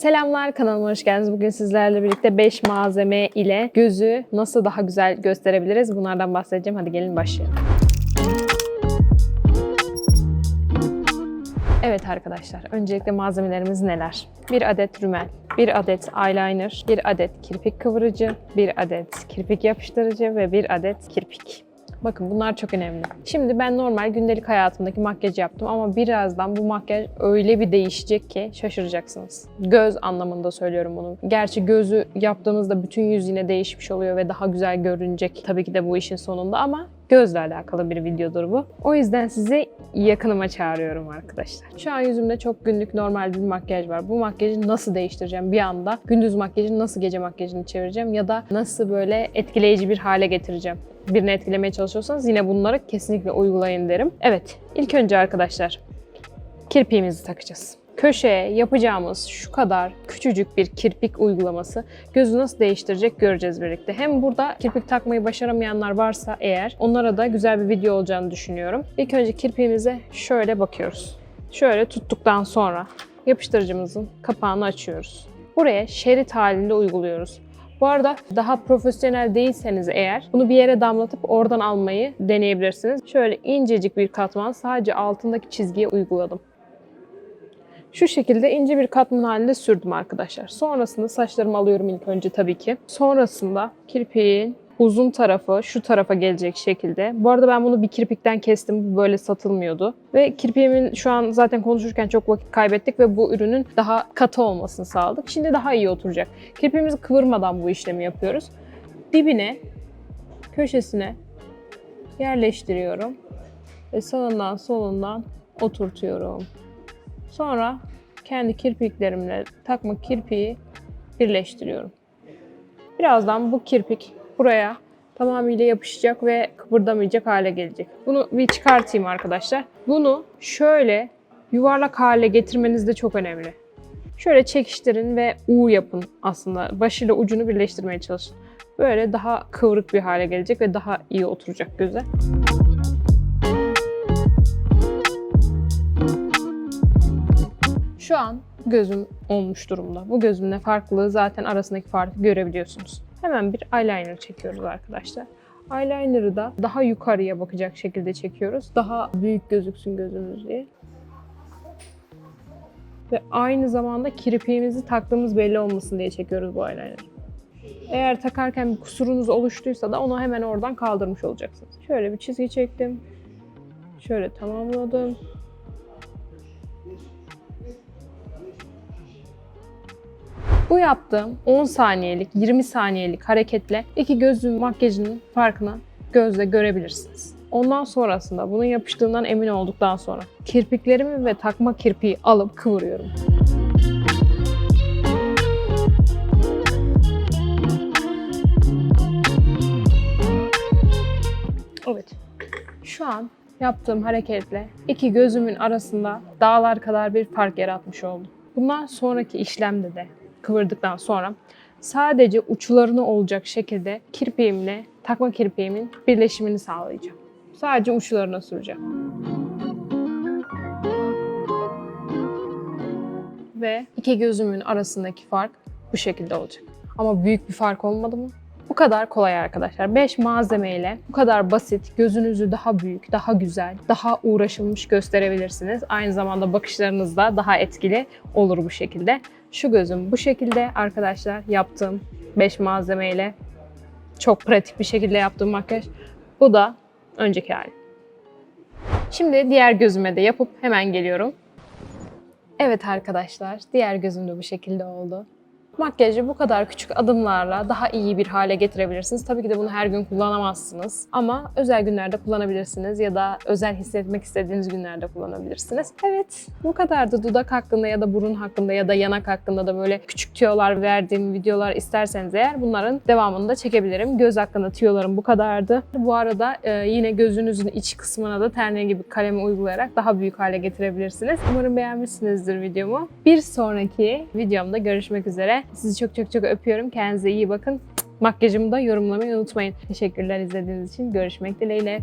Selamlar kanalıma hoş geldiniz. Bugün sizlerle birlikte 5 malzeme ile gözü nasıl daha güzel gösterebiliriz bunlardan bahsedeceğim. Hadi gelin başlayalım. Evet arkadaşlar, öncelikle malzemelerimiz neler? 1 adet rümel, 1 adet eyeliner, 1 adet kirpik kıvırıcı, 1 adet kirpik yapıştırıcı ve 1 adet kirpik. Bakın bunlar çok önemli. Şimdi ben normal gündelik hayatımdaki makyaj yaptım ama birazdan bu makyaj öyle bir değişecek ki şaşıracaksınız. Göz anlamında söylüyorum bunu. Gerçi gözü yaptığımızda bütün yüz yine değişmiş oluyor ve daha güzel görünecek tabii ki de bu işin sonunda ama gözle alakalı bir videodur bu. O yüzden sizi yakınıma çağırıyorum arkadaşlar. Şu an yüzümde çok günlük normal bir makyaj var. Bu makyajı nasıl değiştireceğim bir anda? Gündüz makyajını nasıl gece makyajını çevireceğim ya da nasıl böyle etkileyici bir hale getireceğim? Birini etkilemeye çalışıyorsanız yine bunları kesinlikle uygulayın derim. Evet, ilk önce arkadaşlar kirpiğimizi takacağız. Köşeye yapacağımız şu kadar küçücük bir kirpik uygulaması gözü nasıl değiştirecek göreceğiz birlikte. Hem burada kirpik takmayı başaramayanlar varsa eğer onlara da güzel bir video olacağını düşünüyorum. İlk önce kirpiğimize şöyle bakıyoruz. Şöyle tuttuktan sonra yapıştırıcımızın kapağını açıyoruz. Buraya şerit halinde uyguluyoruz. Bu arada daha profesyonel değilseniz eğer bunu bir yere damlatıp oradan almayı deneyebilirsiniz. Şöyle incecik bir katman sadece altındaki çizgiye uyguladım. Şu şekilde ince bir katman halinde sürdüm arkadaşlar. Sonrasında saçlarımı alıyorum ilk önce tabii ki. Sonrasında kirpiğin uzun tarafı şu tarafa gelecek şekilde. Bu arada ben bunu bir kirpikten kestim. Bu böyle satılmıyordu. Ve kirpiğimin şu an zaten konuşurken çok vakit kaybettik ve bu ürünün daha katı olmasını sağladık. Şimdi daha iyi oturacak. Kirpiğimizi kıvırmadan bu işlemi yapıyoruz. Dibine, köşesine yerleştiriyorum. Ve sağından solundan oturtuyorum. Sonra kendi kirpiklerimle takma kirpiği birleştiriyorum. Birazdan bu kirpik buraya tamamıyla yapışacak ve kıpırdamayacak hale gelecek. Bunu bir çıkartayım arkadaşlar. Bunu şöyle yuvarlak hale getirmeniz de çok önemli. Şöyle çekiştirin ve U yapın aslında. Başıyla ucunu birleştirmeye çalışın. Böyle daha kıvrık bir hale gelecek ve daha iyi oturacak göze. Şu an gözüm olmuş durumda. Bu gözümle farklılığı zaten arasındaki farkı görebiliyorsunuz. Hemen bir eyeliner çekiyoruz arkadaşlar. Eyeliner'ı da daha yukarıya bakacak şekilde çekiyoruz. Daha büyük gözüksün gözümüz diye. Ve aynı zamanda kirpiğimizi taktığımız belli olmasın diye çekiyoruz bu eyeliner'ı. Eğer takarken bir kusurunuz oluştuysa da onu hemen oradan kaldırmış olacaksınız. Şöyle bir çizgi çektim. Şöyle tamamladım. Bu yaptığım 10 saniyelik, 20 saniyelik hareketle iki gözün makyajının farkını gözle görebilirsiniz. Ondan sonrasında bunun yapıştığından emin olduktan sonra kirpiklerimi ve takma kirpiği alıp kıvırıyorum. Evet. Şu an yaptığım hareketle iki gözümün arasında dağlar kadar bir fark yaratmış oldum. Bundan sonraki işlemde de kıvırdıktan sonra sadece uçlarını olacak şekilde kirpiğimle takma kirpiğimin birleşimini sağlayacağım. Sadece uçlarına süreceğim. Ve iki gözümün arasındaki fark bu şekilde olacak. Ama büyük bir fark olmadı mı? Bu kadar kolay arkadaşlar. 5 malzemeyle bu kadar basit, gözünüzü daha büyük, daha güzel, daha uğraşılmış gösterebilirsiniz. Aynı zamanda bakışlarınız da daha etkili olur bu şekilde. Şu gözüm bu şekilde arkadaşlar yaptığım 5 malzemeyle çok pratik bir şekilde yaptığım makyaj. Bu da önceki hali. Şimdi diğer gözüme de yapıp hemen geliyorum. Evet arkadaşlar, diğer gözüm de bu şekilde oldu. Makyajı bu kadar küçük adımlarla daha iyi bir hale getirebilirsiniz. Tabii ki de bunu her gün kullanamazsınız. Ama özel günlerde kullanabilirsiniz ya da özel hissetmek istediğiniz günlerde kullanabilirsiniz. Evet, bu kadardı dudak hakkında ya da burun hakkında ya da yanak hakkında da böyle küçük tüyolar verdiğim videolar isterseniz eğer bunların devamını da çekebilirim. Göz hakkında tüyolarım bu kadardı. Bu arada e, yine gözünüzün iç kısmına da terne gibi kalemi uygulayarak daha büyük hale getirebilirsiniz. Umarım beğenmişsinizdir videomu. Bir sonraki videomda görüşmek üzere. Sizi çok çok çok öpüyorum. Kendinize iyi bakın. Makyajımı da yorumlamayı unutmayın. Teşekkürler izlediğiniz için. Görüşmek dileğiyle.